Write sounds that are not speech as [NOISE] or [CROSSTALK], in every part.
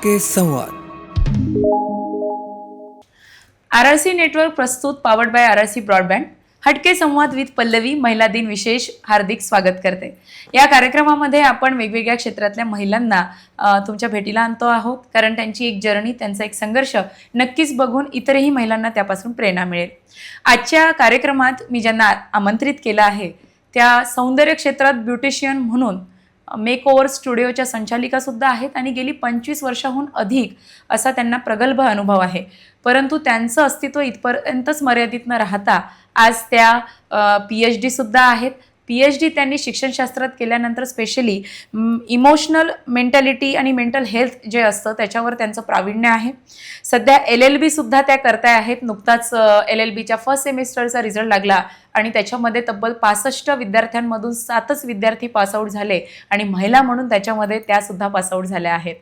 हटके संवाद। R R C network प्रस्तुत powered by R R C broadband हटके संवाद विथ पल्लवी महिला दिन विशेष हार्दिक स्वागत करते. या कार्यक्रमामध्ये आपण वेगवेगळ्या क्षेत्रातल्या महिलांना तुमच्या भेटीला आणतो आहोत. कारण त्यांची एक जर्नी त्यांचा एक संघर्ष नक्कीच बघून इतरही महिलांना त्यापासून प्रेरणा मिळेल. आजच्या कार्यक्रमात मी ज्यांना आमंत्रित केलं आहे त्या सौंदर्य क्षेत्रात ब्युटिशियन म्हणून मेक ओव्हर स्टुडिओच्या संचालिका सुद्धा आहेत आणि गेली पंचवीस वर्षाहून अधिक असा त्यांना प्रगल्भ अनुभव आहे. परंतु त्यांचं अस्तित्व इथपर्यंतच मर्यादित न राहता आज त्या पी एच डीसुद्धा आहेत. पी एच डी त्यांनी शिक्षणशास्त्रात केल्यानंतर स्पेशली इमोशनल मेंटॅलिटी आणि मेंटल हेल्थ जे असतं त्याच्यावर त्यांचं प्रावीण्य आहे. सध्या एल एल बी सुद्धा त्या करताय आहेत. नुकताच एल एल बीच्या फर्स्ट सेमिस्टरचा रिझल्ट लागला. आणि त्याच्यामध्ये तब्बल पासष्ट विद्यार्थ्यांमधून सातच विद्यार्थी पासआउट झाले आणि महिला म्हणून त्याच्यामध्ये त्या सुद्धा पासआउट झाल्या आहेत.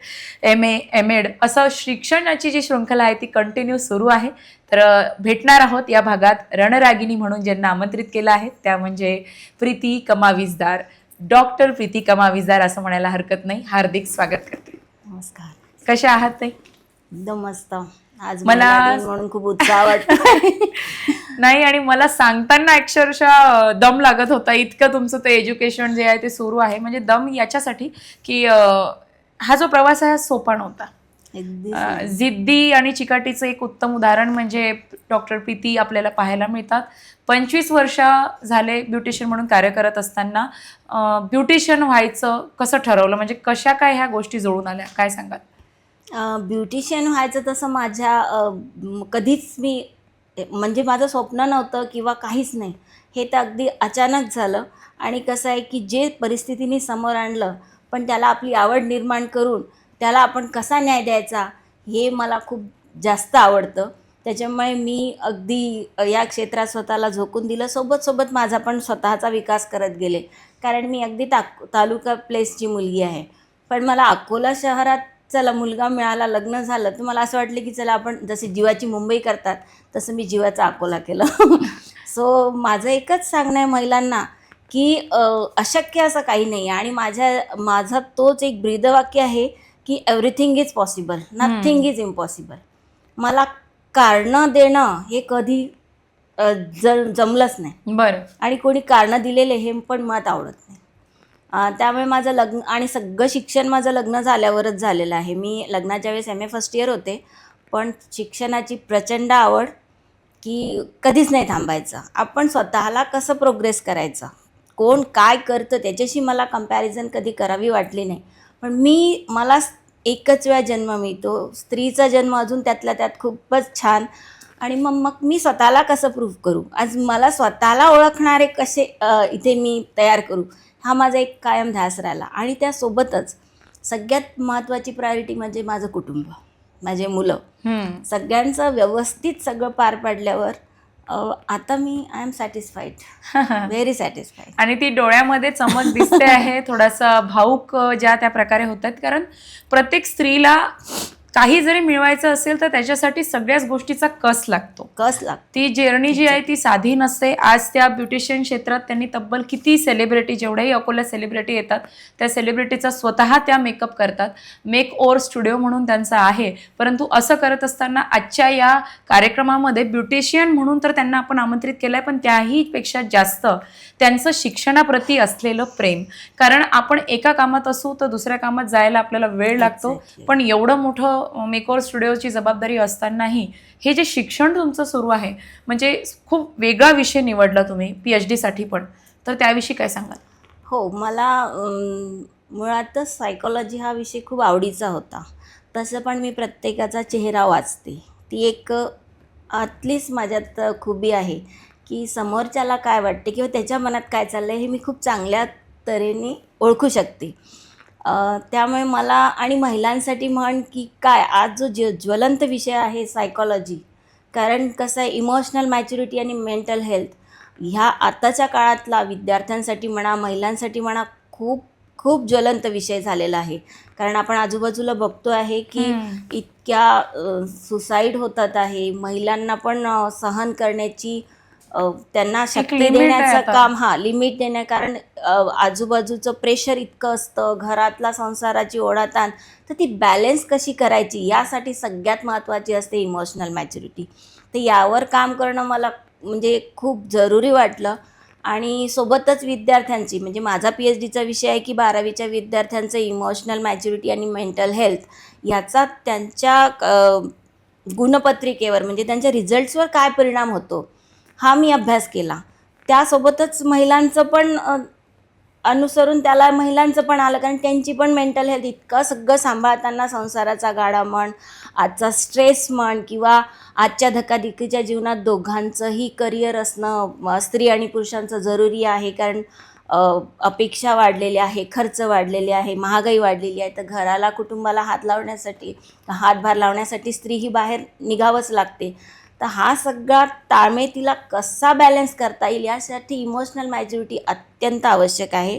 एम ए एम एड असं शिक्षणाची जी शृंखला आहे ती कंटिन्यू सुरू आहे. तर भेटणार आहोत या भागात रणरागिनी म्हणून ज्यांना आमंत्रित केलं आहे त्या म्हणजे प्रीती कमाविजदार डॉक्टर प्रीती कमाविजदार असं म्हणायला हरकत नाही. हार्दिक स्वागत करते. नमस्कार. कशा आहात ताई? एकदम मस्त. आज मला- म्हणून खूप उत्साह वाटतो [LAUGHS] नाही आणि मला सांगताना अक्षरशः दम लागत होता. इतकं तुमचं ते एज्युकेशन जे आहे ते सुरू आहे. म्हणजे दम याच्यासाठी की हा जो प्रवास आहे हा सोपा नव्हता. जिद्दी आणि चिकाटीचं एक उत्तम उदाहरण म्हणजे डॉक्टर प्रीती आपल्याला पाहायला मिळतात. पंचवीस वर्ष झाले ब्युटिशियन म्हणून कार्य करत असताना ब्युटिशियन व्हायचं कसं ठरवलं? म्हणजे कशा काय ह्या गोष्टी जुळून आल्या? काय सांगाल? ब्युटिशियन व्हायचं तसं माझ्या कधीच मी म्हणजे माझं स्वप्न नव्हतं किंवा काहीच नाही. हे तर अगदी अचानक झालं. आणि कसं आहे की जे परिस्थितीने समोर आणलं पण त्याला आपली आवड निर्माण करून त्याला आपण कसा न्याय द्यायचा हे मला खूप जास्त आवडतं. त्याच्यामुळे मी अगदी या क्षेत्रात स्वतःला झोकून दिलं. सोबत सोबत माझा पण स्वतःचा विकास करत गेले. कारण मी अगदी ताक तालुका प्लेसची मुलगी आहे. पण मला अकोला शहरात चला मुलगा मिळाला लग्न झालं तर मला असं वाटलं की चला आपण जसे जीवाची मुंबई करतात तसं मी जीवाचा अकोला केलं. [LAUGHS] सो माझं एकच सांगणं आहे महिलांना की अशक्य असं काही नाही आहे. आणि माझ्या माझा तोच एक ब्रीदवाक्य आहे की everything is possible nothing is impossible मला कारणं देणं हे कधी जमलंच नाही. बरं. आणि कोणी कारणं दिलेले हे पण मुळात आवडत नाही. त्यामुळे माझं लग्न आणि सगळं शिक्षण माझं लग्न झाल्यावरच झालेलं आहे. मी लग्नाच्या वेळेस एम ए फर्स्ट इयर होते. पण शिक्षणाची प्रचंड आवड की कधीच नाही थांबायचं. आपण स्वतःला कसं प्रोग्रेस करायचं? कोण काय करतं? त्याच्याशी मला कंपॅरिझन कधी करावी वाटली नाही. पण मी मला एकच वेळा जन्म मिळतो. स्त्रीचा जन्म अजून त्यातल्या त्यात खूपच छान. आणि मग मग मी स्वतःला कसं प्रूव्ह करू? आज मला स्वतःला ओळखणारे कसे इथे मी तयार करू? हा माझा एक कायम ध्यास राहिला. आणि त्यासोबतच सगळ्यात महत्त्वाची प्रायोरिटी म्हणजे माझं कुटुंब माझे मुलं. सगळ्यांचं व्यवस्थित सगळं पार पाडल्यावर आता मी I am satisfied very satisfied आणि ती डोळ्यामध्ये चमक दिसते आहे [LAUGHS] थोडासा भाऊक ज्या त्या प्रकारे होत आहेत कारण प्रत्येक स्त्रीला काही जरी मिळवायचं असेल तर त्याच्यासाठी सगळ्याच गोष्टीचा कस लागतो. कस लाग ती जर्नी जी आहे ती साधी नसते. आज त्या ब्युटिशियन क्षेत्रात त्यांनी तब्बल किती सेलिब्रिटी जेवढ्याही अकोला सेलिब्रिटी येतात त्या सेलिब्रिटीचा स्वतः त्या मेकअप करतात. मेक ओव्हर स्टुडिओ म्हणून त्यांचा आहे. परंतु असं करत असताना आजच्या या कार्यक्रमामध्ये ब्युटिशियन म्हणून तर त्यांना आपण आमंत्रित केलं आहे पण त्याही पेक्षा जास्त त्यांचं शिक्षणाप्रती असलेलं प्रेम. कारण आपण एका कामात असू तर दुसऱ्या कामात जायला आपल्याला वेळ लागतो. पण एवढं मोठं मेकओवर स्टुडिओची जबाबदारी असतानाही हे जे शिक्षण तुमचं सुरू आहे म्हणजे खूप वेगळा विषय निवडला तुम्ही पी एच डीसाठी पण. तर त्याविषयी काय सांगाल? हो मला मुळातच सायकोलॉजी हा विषय खूप आवडीचा होता. तसं पण मी प्रत्येकाचा चेहरा वाचते. ती एक आतलीच माझ्यात खुबी आहे की समोरच्याला काय वाटते किंवा त्याच्या मनात काय चाललं आहे हे मी खूप चांगल्या तऱ्हेने ओळखू शकते. त्यामुळे मला आणि महिलांसाठी म्हण की काय आज जो ज ज्वलंत विषय आहे सायकॉलॉजी कारण कसं आहे इमोशनल मॅच्युरिटी आणि मेंटल हेल्थ ह्या आताच्या काळातला विद्यार्थ्यांसाठी म्हणा महिलांसाठी म्हणा खूप खूप ज्वलंत विषय झालेला आहे. कारण आपण आजूबाजूला बघतो आहे की. इतक्या सुसाईड होतात आहे. महिलांना पण सहन करण्याची त्यांना शक्ती देण्याचं. काम हा लिमिट देण्या कारण आजूबाजूचं प्रेशर इतकं असतं घरातला संसाराची ओढाताण तर ती बॅलेन्स कशी करायची? यासाठी सगळ्यात महत्त्वाची असते इमोशनल मॅच्युरिटी तर यावर काम करणं मला म्हणजे खूप जरुरी वाटलं. आणि सोबतच विद्यार्थ्यांची म्हणजे माझा पी एच डीचा विषय आहे की बारावीच्या विद्यार्थ्यांचं इमोशनल मॅच्युरिटी आणि मेंटल हेल्थ याचा त्यांच्या गुणपत्रिकेवर म्हणजे त्यांच्या रिझल्ट्सवर काय परिणाम होतो? हा मी अभ्यास केला. त्यासोबतच महिलांचं पण अनुसरून त्याला महिलांचं पण आलं कारण त्यांची पण मेंटल हेल्थ इतकं सगळं सांभाळताना संसाराचा गाडा म्हण आजचा स्ट्रेस म्हण किंवा आजच्या धकाधकीच्या जीवनात दोघांचंही करिअर असणं स्त्री आणि पुरुषांचं जरुरी आहे कारण अपेक्षा वाढलेल्या आहे खर्च वाढलेले आहे महागाई वाढलेली आहे. तर घराला कुटुंबाला हात लावण्यासाठी हातभार लावण्यासाठी स्त्री ही बाहेर निघावंच लागते. तर हा सगळा ताळमेळ तिला कसा बॅलन्स करता येईल यासाठी इमोशनल मॅच्युरिटी अत्यंत आवश्यक आहे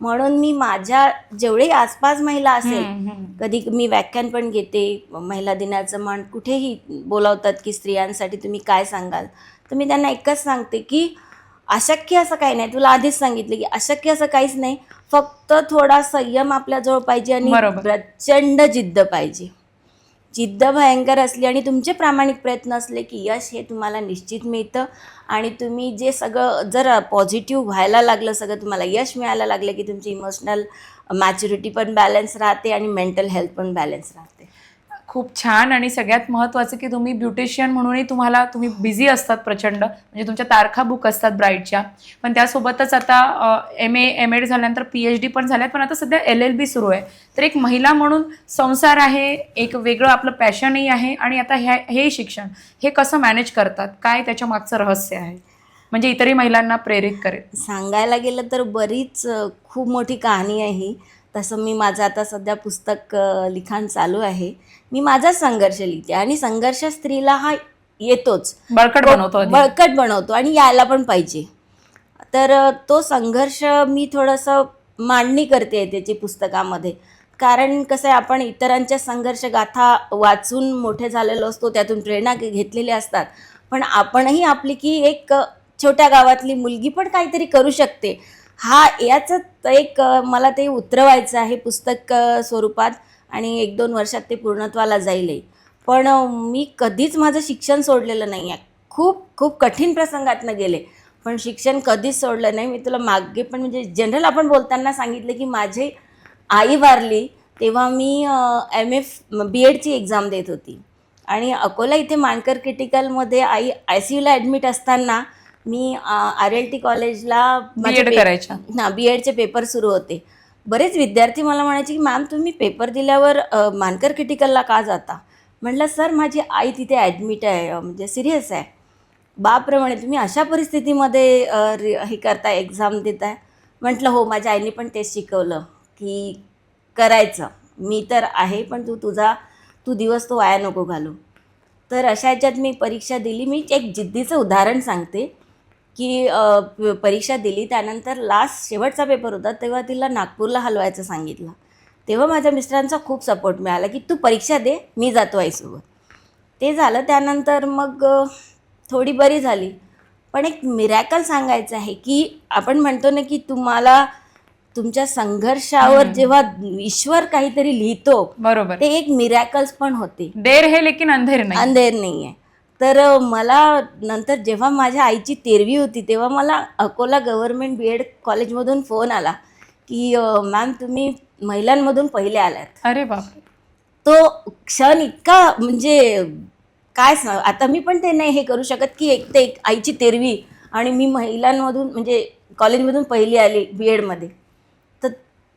म्हणून मी माझ्या जेवढे आसपास महिला असेल. कधी मी व्याख्यान पण घेते महिला दिनाचं म्हण कुठेही बोलावतात की स्त्रियांसाठी तुम्ही काय सांगाल तर मी त्यांना एकच सांगते की अशक्य असं काही नाही तुला आधीच सांगितलं की अशक्य असं काहीच नाही फक्त थोडा संयम आपल्याजवळ पाहिजे आणि. प्रचंड जिद्द पाहिजे जिद्द भयंकर असली आणि तुमचे प्रामाणिक प्रयत्न असले की यश हे तुम्हाला निश्चित मिळतं. आणि तुम्ही जे सगळं जर पॉझिटिव्ह व्हायला लागलं सगळं तुम्हाला यश मिळायला लागलं की तुमची इमोशनल मॅच्युरिटी पण बॅलन्स राहते आणि मेंटल हेल्थ पण बॅलन्स राहते. खूप छान आणि सगळ्यात महत्त्वाचं की तुम्ही ब्युटिशियन म्हणूनही तुम्हाला तुम्ही बिझी असतात प्रचंड. म्हणजे तुमच्या तारखा बुक असतात ब्राईडच्या पण त्यासोबतच आता एम ए एम एड झाल्यानंतर पी एच डी पण झाल्यात पण आता सध्या एल एल बी सुरू आहे. तर एक महिला म्हणून संसार आहे एक वेगळं आपलं पॅशनही आहे आणि आता ह्या हे शिक्षण हे कसं मॅनेज करतात? काय त्याच्या मागचं रहस्य आहे? म्हणजे इतरही महिलांना प्रेरित करेल. सांगायला गेलं तर बरीच खूप मोठी कहाणी आहे. ही तसं मी माझं आता सध्या पुस्तक लिखाण चालू आहे. मी माझाच संघर्ष लिहिते आणि संघर्ष स्त्रीला हा येतोच. बळकट बनवतो. बळकट बनवतो आणि यायला पण पाहिजे. तर तो संघर्ष मी थोडंसं मांडणी करते त्याची पुस्तकामध्ये. कारण कसं आहे आपण इतरांच्या संघर्ष गाथा वाचून मोठे झालेलो असतो त्यातून प्रेरणा घे- घेतलेल्या असतात. पण आपणही आपली की एक छोट्या गावातली मुलगी पण काहीतरी करू शकते. हा याचं एक मला ते उतरवायचं आहे पुस्तक स्वरूपात आणि एक दोन वर्षात ते पूर्णत्वाला जाईलही पण मी कधीच माझं शिक्षण सोडलेलं नाही आहे खूप खूप कठीण प्रसंगातनं गेले. पण शिक्षण कधीच सोडलं नाही. मी तुला मागे पण म्हणजे जनरल आपण बोलताना सांगितलं की माझी आई वारली तेव्हा मी एम एफ बी एडची एक्झाम देत होती. आणि अकोला इथे मानकर क्रिटिकलमध्ये आई आय सी यूला ॲडमिट असताना मी आर एल टी कॉलेजला करायच्या. हां बी एडचे पेपर सुरू होते. बरेच विद्यार्थी मला म्हणायचे की मॅम तुम्ही पेपर दिल्यावर मानकर क्रिटिकलला का जाता? म्हटलं सर माझी आई तिथे ॲडमिट आहे म्हणजे सिरियस आहे. बापरे म्हणे तुम्ही अशा परिस्थितीमध्ये हे करताय एक्झाम देताय? म्हटलं हो माझ्या आईने पण तेच शिकवलं की करायचं. मी तर आहे पण तू तुझा तू दिवस तो वाया नको घालू. तर अशा ह्याच्यात मी परीक्षा दिली. मी एक जिद्दीचं उदाहरण सांगते. की परीक्षा दिली त्यानंतर लास्ट शेवटचा पेपर होता तेव्हा तिला नागपूरला हलवायचं सांगितलं. तेव्हा माझ्या मिस्टरांचा खूप सपोर्ट मिळाला की तू परीक्षा दे मी जातो आईसोबत. ते झालं त्यानंतर मग थोडी बरी झाली. पण एक मिरॅकल सांगायचं आहे की आपण म्हणतो ना की तुम्हाला तुमच्या संघर्षावर जेव्हा ईश्वर काहीतरी लिहितो बरोबर. ते एक मिरॅकल्स पण होते. देर हे लेकिन अंधेर नाही. अंधेर नाही आहे तर मला नंतर जेव्हा माझ्या आईची तेरवी होती तेव्हा मला अकोला गव्हर्मेंट बी एड कॉलेजमधून फोन आला की मॅम तुम्ही महिलांमधून पहिले आलात. अरे बापरे. तो क्षण इतका म्हणजे काय स आता मी पण ते नाही हे करू शकत की एक ते एक आईची तेरवी आणि मी महिलांमधून म्हणजे कॉलेजमधून पहिली आली बी एडमध्ये.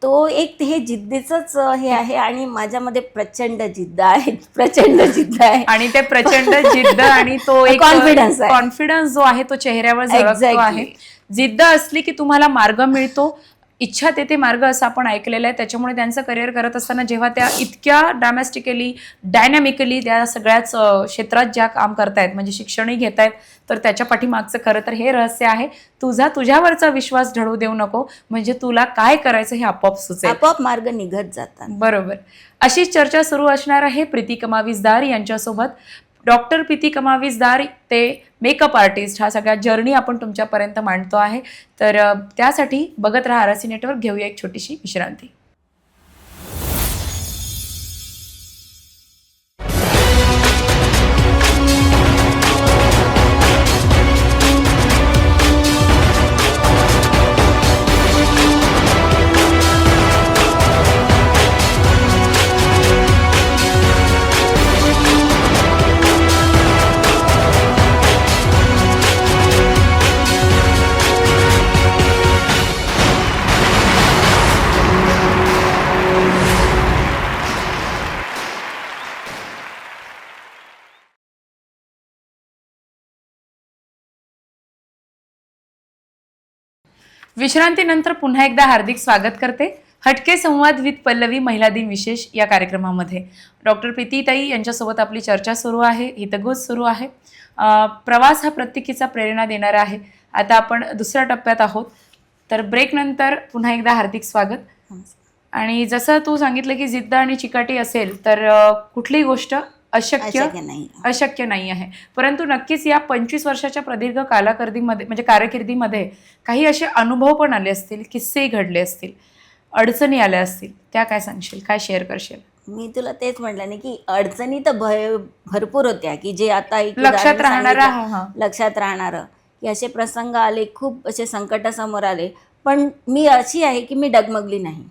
तो एक हे जिद्दीचंच हे आहे आणि माझ्यामध्ये प्रचंड जिद्द आहे [LAUGHS] प्रचंड जिद्द आहे आणि ते प्रचंड जिद्द [LAUGHS] आणि तो एक आहे. कॉन्फिडन्स जो आहे तो चेहऱ्यावर. आहे जिद्द असली की तुम्हाला मार्ग मिळतो इच्छा तेथे मार्ग असं आपण ऐकलेलं आहे. त्याच्यामुळे त्यांचं करिअर करत असताना जेव्हा त्या इतक्या डॅमॅस्टिकली डायनॅमिकली त्या सगळ्याच क्षेत्रात ज्या काम करतायत म्हणजे शिक्षणही घेत आहेत तर त्याच्या पाठीमागचं खरं तर हे रहस्य आहे. तुझा तुझ्यावरचा विश्वास ढळू देऊ नको. म्हणजे तुला काय करायचं हे आपोआप सुचेल. आपोआप मार्ग निघत जातात. बरोबर. अशीच चर्चा सुरू असणार आहे प्रीती कमाविजदार यांच्यासोबत. डॉक्टर प्रीती कमावीसदार ते मेकअप आर्टिस्ट हा सगळा जर्नी आपण तुमच्यापर्यंत मांडतो आहे. तर त्यासाठी बघत राहा आरसी नेटवर्क. घेऊया एक छोटीशी विश्रांती. विश्रांतीनंतर पुन्हा एकदा हार्दिक स्वागत करते. हटके संवाद विथ पल्लवी महिला दिन विशेष या कार्यक्रमामध्ये. डॉक्टर प्रीतीताई यांच्यासोबत आपली चर्चा सुरू आहे हितगुज सुरू आहे. प्रवास हा प्रत्येकीचा प्रेरणा देणारा आहे. आता आपण दुसऱ्या टप्प्यात आहोत. तर ब्रेक नंतर पुन्हा एकदा हार्दिक स्वागत. आणि जसं तू सांगितलं की जिद्द आणि चिकाटी असेल तर कुठलीही गोष्ट अशक्य अशक्य नाही. अशक्य नाही आहे. परंतु नक्कीच या पंचवीस वर्षाच्या प्रदीर्घ कालाकर्दीमध्ये म्हणजे कारकिर्दीमध्ये काही असे अनुभव पण आले असतील किस्से घडले असतील अडचणी आल्या असतील त्या काय सांगशील? काय शेअर करशील? मी तुला तेच म्हटलं ना की अडचणी तर भय भरपूर होत्या की जे आता एक लक्षात राहणारा लक्षात राहणारं. की असे प्रसंग आले खूप असे संकटासमोर आले. पण मी अशी आहे की मी डगमगली नाही.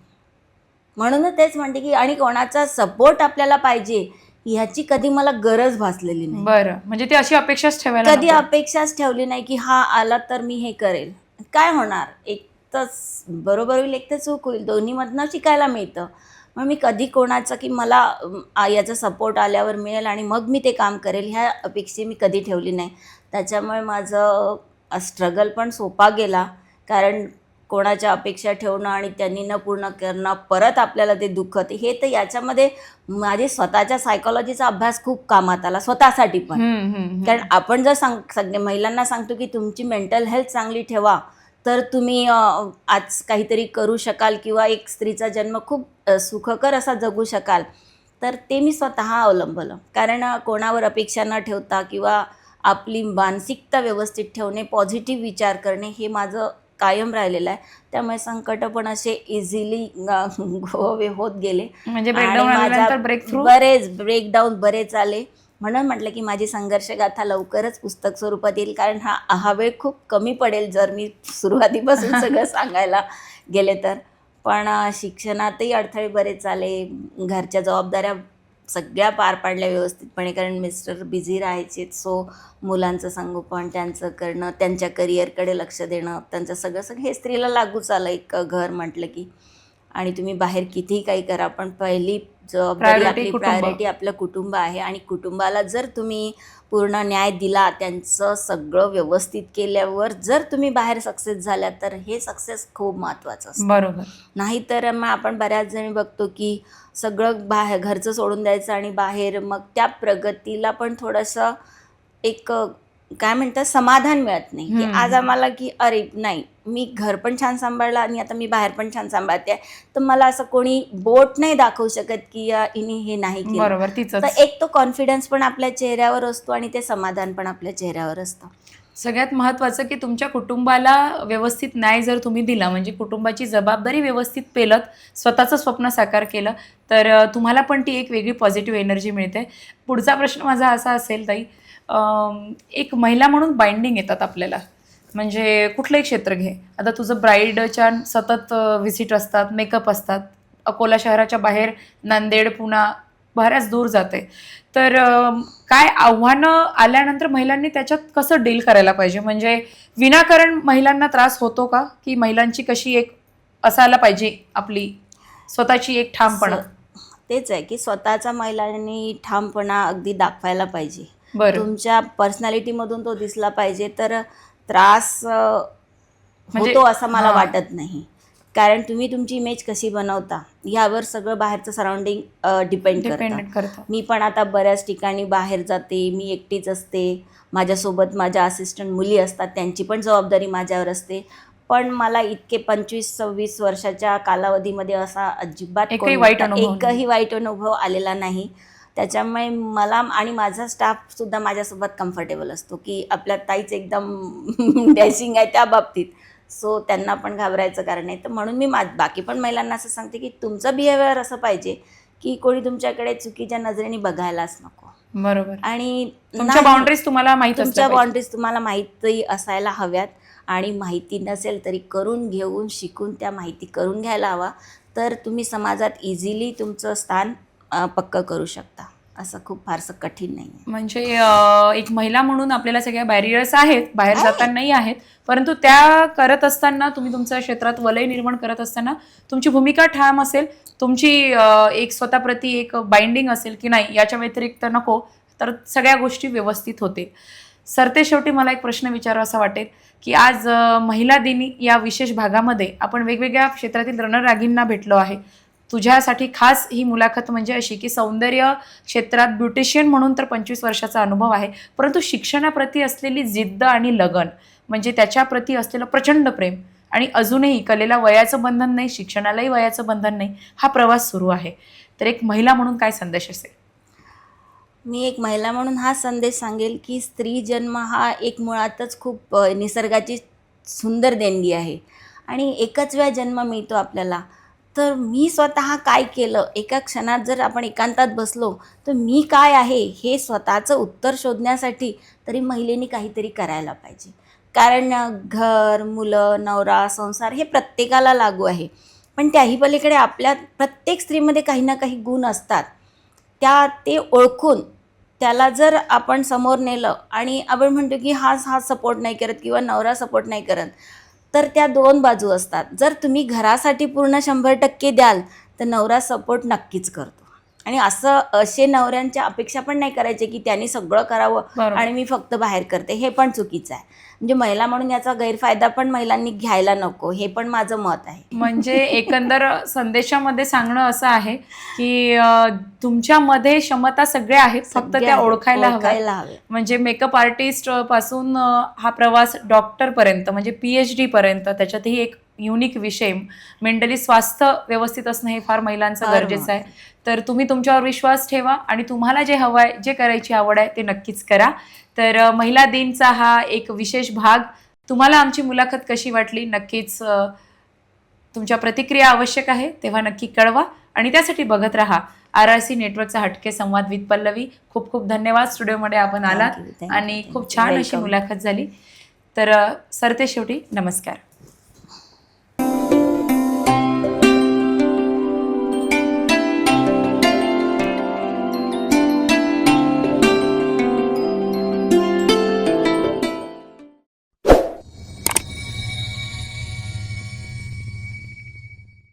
म्हणूनच तेच म्हणते की आणि कोणाचा सपोर्ट आपल्याला पाहिजे ह्याची कधी मला गरज भासलेली नाही. बरं. म्हणजे ती अशी अपेक्षाच ठेवायला कधी नको. अपेक्षाच ठेवली नाही की हा आला तर मी हे करेल. काय होणार? एक तर बरोबर होईल एक तर चूक होईल. दोन्हीमधनं शिकायला मिळतं. मग मी कधी कोणाचं की मला अम, आ, याचा सपोर्ट आल्यावर मिळेल आणि मग मी ते काम करेल ह्या अपेक्षा मी कधी ठेवली नाही. त्याच्यामुळे माझं स्ट्रगल पण सोपा गेला. कारण कोणाच्या अपेक्षा ठेवणं आणि त्यांनी न पूर्ण करणं परत आपल्याला ते दुःख ते हे तर याच्यामध्ये माझे स्वतःच्या सायकोलॉजीचा अभ्यास खूप कामात आला स्वतःसाठी पण. कारण आपण जर सांग सगळे महिलांना सांगतो की तुमची मेंटल हेल्थ चांगली ठेवा तर तुम्ही आज काहीतरी करू शकाल किंवा एक स्त्रीचा जन्म खूप सुखकर असा जगू शकाल तर ते मी स्वतः अवलंबलं कारण कोणावर अपेक्षा न ठेवता किंवा आपली मानसिकता व्यवस्थित ठेवणे पॉझिटिव्ह विचार करणे हे माझं कायम राहिलेलं आहे. त्यामुळे संकट पण असे इझिली गोवे होत गेले. म्हणजे बरेच ब्रेकडाऊन बरेच आले. म्हणून म्हटलं की माझी संघर्ष गाथा लवकरच पुस्तक स्वरूपात येईल. कारण हा हा वेळ खूप कमी पडेल जर मी सुरुवातीपासून [LAUGHS] सगळं सांगायला गेले तर. पण शिक्षणातही अडथळे बरेच आले. घरच्या जबाबदाऱ्या सगळ्या पार पाडल्या व्यवस्थितपणे कारण मिस्टर बिझी राहायचे सो मुलांचं संगोपन त्यांचं करणं त्यांच्या करिअरकडे लक्ष देणं त्यांचं सगळं सगळं हे स्त्रीला लागूच आलं. एक घर म्हटलं की आणि तुम्ही बाहेर कितीही काही करा पण पहिली जबाबदारी आपली. प्रायोरिटी आपलं कुटुंब आहे आणि कुटुंबाला जर तुम्ही पूर्ण न्याय दिला त्यांचं सगळं व्यवस्थित केल्यावर जर तुम्ही बाहेर सक्सेस झाल्या तर हे सक्सेस खूप महत्त्वाचं असतं बरोबर नाहीतर मग आपण बऱ्याच जणी बघतो की सगळं बाहेर घरचं सोडून द्यायचं आणि बाहेर मग त्या प्रगतीला पण थोडंसं एक काय म्हणतात समाधान मिळत नाही की. आज आम्हाला की अरे नाही मी घर पण छान सांभाळलं आणि आता मी बाहेर पण छान सांभाळते. तर मला असं कोणी बोट नाही दाखवू शकत की या हिने हे नाही केलं. बरोबर तिच तर एक तो कॉन्फिडन्स पण आपल्या चेहऱ्यावर असतो आणि ते समाधान पण आपल्या चेहऱ्यावर असतं. सगळ्यात महत्त्वाचं की तुमच्या कुटुंबाला व्यवस्थित न्याय जर तुम्ही दिला म्हणजे कुटुंबाची जबाबदारी व्यवस्थित पेलत स्वतःचं स्वप्न साकार केलं तर तुम्हाला पण ती एक वेगळी पॉझिटिव्ह एनर्जी मिळते. पुढचा प्रश्न माझा असा असेल ताई एक महिला म्हणून बाइंडिंग येतात आपल्याला. म्हणजे कुठलंही क्षेत्र घे. आता तुझं ब्राईडच्या सतत व्हिजिट असतात मेकअप असतात. अकोला शहराच्या बाहेर नांदेड पुणा बऱ्याच दूर जाते. तर काय आव्हानं आल्यानंतर महिलांनी त्याच्यात कसं डील करायला पाहिजे? म्हणजे विनाकारण महिलांना त्रास होतो का? की महिलांची कशी एक असायला पाहिजे आपली स्वतःची एक ठामपणा? तेच आहे की स्वतःचा महिलांनी ठामपणा अगदी दाखवायला पाहिजे. बरं. तुमच्या पर्सनॅलिटीमधून तो दिसला पाहिजे. तर त्रास म्हणजे- होतो असं मला. वाटत नाही. कारण तुम्ही तुमची इमेज कशी बनवता यावर सगळं बाहेरचं सराउंडिंग डिपेंड करतं. मी पण आता बऱ्याच ठिकाणी बाहेर जाते मी एकटीच असते माझ्यासोबत माझ्या असिस्टंट मुली असतात त्यांची पण जबाबदारी माझ्यावर असते. पण मला इतके पंचवीस सव्वीस वर्षाच्या कालावधीमध्ये असा अजिबात. एकही वाईट अनुभव आलेला नाही. त्याच्यामुळे मला आणि माझा स्टाफसुद्धा माझ्यासोबत कम्फर्टेबल असतो की आपल्या ताईच एकदम [LAUGHS] डॅशिंग आहे त्या बाबतीत. सो त्यांना पण घाबरायचं कारण नाही तर म्हणून मी मा बाकी पण महिलांना असं सांगते की तुमचं बिहेवियर असं पाहिजे की कोणी तुमच्याकडे चुकीच्या नजरेने बघायलाच नको. बरोबर. आणि बाउंड्रीज तुम्हाला माहीत तुमच्या. बाउंड्रीज तुम्हाला माहिती असायला हव्यात आणि माहिती नसेल तरी करून घेऊन शिकून त्या माहिती करून घ्यायला हवा. तर तुम्ही समाजात इझिली तुमचं स्थान पक्कं करू शकता. असं खूप फारसं कठीण नाही आहे म्हणजे अं, एक महिला म्हणून आपल्याला सगळ्या बॅरियर्स आहेत बाहेर. जातानाही आहेत. परंतु त्या करत असताना तुम्ही तुमच्या क्षेत्रात वलय निर्माण करत असताना तुमची भूमिका ठाम असेल तुमची अं, एक स्वतःप्रती एक बाइंडिंग असेल की नाही याच्या व्यतिरिक्त नको तर सगळ्या गोष्टी व्यवस्थित होतील. सरते शेवटी मला एक प्रश्न विचारावा वाटेल की आज अं, महिला दिनी या विशेष भागामध्ये आपण वेगवेगळ्या क्षेत्रातील रणरागींना भेटलो आहे. तुझ्यासाठी खास ही मुलाखत म्हणजे अशी की सौंदर्य क्षेत्रात ब्युटिशियन म्हणून तर पंचवीस वर्षाचा अनुभव आहे. परंतु शिक्षणाप्रती असलेली जिद्द आणि लगन म्हणजे त्याच्याप्रती असलेलं प्रचंड प्रेम आणि अजूनही कलेला वयाचं बंधन नाही शिक्षणालाही वयाचं बंधन नाही हा प्रवास सुरू आहे. तर एक महिला म्हणून काय संदेश असेल? मी एक महिला म्हणून हा संदेश सांगेल की स्त्री जन्म हा एक मुळातच खूप निसर्गाची सुंदर देणगी आहे. आणि एकच वेळा जन्म मिळतो आपल्याला. तर मी स्वतः काय केलं? एका क्षणात जर आपण एकांतात बसलो तर मी काय आहे हे स्वतःचं उत्तर शोधण्यासाठी तरी महिलेने काहीतरी करायला पाहिजे. कारण घर मुलं नवरा संसार हे प्रत्येकाला लागू आहे. पण त्याही पलीकडे आपल्या प्रत्येक स्त्रीमध्ये काही ना काही गुण असतात. त्या ते ओळखून त्याला जर आपण समोर नेलं आणि आपण म्हणतो की हा हा सपोर्ट नाही करत किंवा नवरा सपोर्ट नाही करत तर त्या दोन बाजू असतात. जर तुम्ही घरासाठी पूर्ण शंभर टक्के द्याल तर नवरा सपोर्ट नक्कीच करतो. आणि असं असे नवऱ्यांच्या अपेक्षा पण नाही करायचे की त्यांनी सगळं करावं. आणि मी फक्त बाहेर करते. हे पण चुकीचं आहे. म्हणजे महिला म्हणून याचा गैरफायदा पण महिलांनी घ्यायला नको. हे पण माझं मत आहे. म्हणजे एकंदर संदेशामध्ये सांगणं असं आहे की तुमच्यामध्ये क्षमता सगळ्या आहेत फक्त त्या ओळखायला हव्या म्हणजे मेकअप आर्टिस्टपासून हा प्रवास डॉक्टर पर्यंत म्हणजे पीएच डी पर्यंत त्याच्यातही एक युनिक विषय. मेंटली स्वास्थ्य व्यवस्थित असणं हे फार महिलांचं गरजेचं आहे. तर तुम्ही तुमच्यावर विश्वास ठेवा आणि तुम्हाला जे हवं आहे जे करायची आवड आहे ते नक्कीच करा. तर महिला दिनचा हा एक विशेष भाग. तुम्हाला आमची मुलाखत कशी वाटली? नक्कीच तुमच्या प्रतिक्रिया आवश्यक आहे तेव्हा नक्की कळवा. आणि त्यासाठी बघत राहा. आर आर सी नेटवर्कचा हटके संवाद विथ पल्लवी. खूप खूप धन्यवाद. स्टुडिओमध्ये आपण आलात आणि खूप. छान अशी. मुलाखत झाली. तर सरते शेवटी नमस्कार.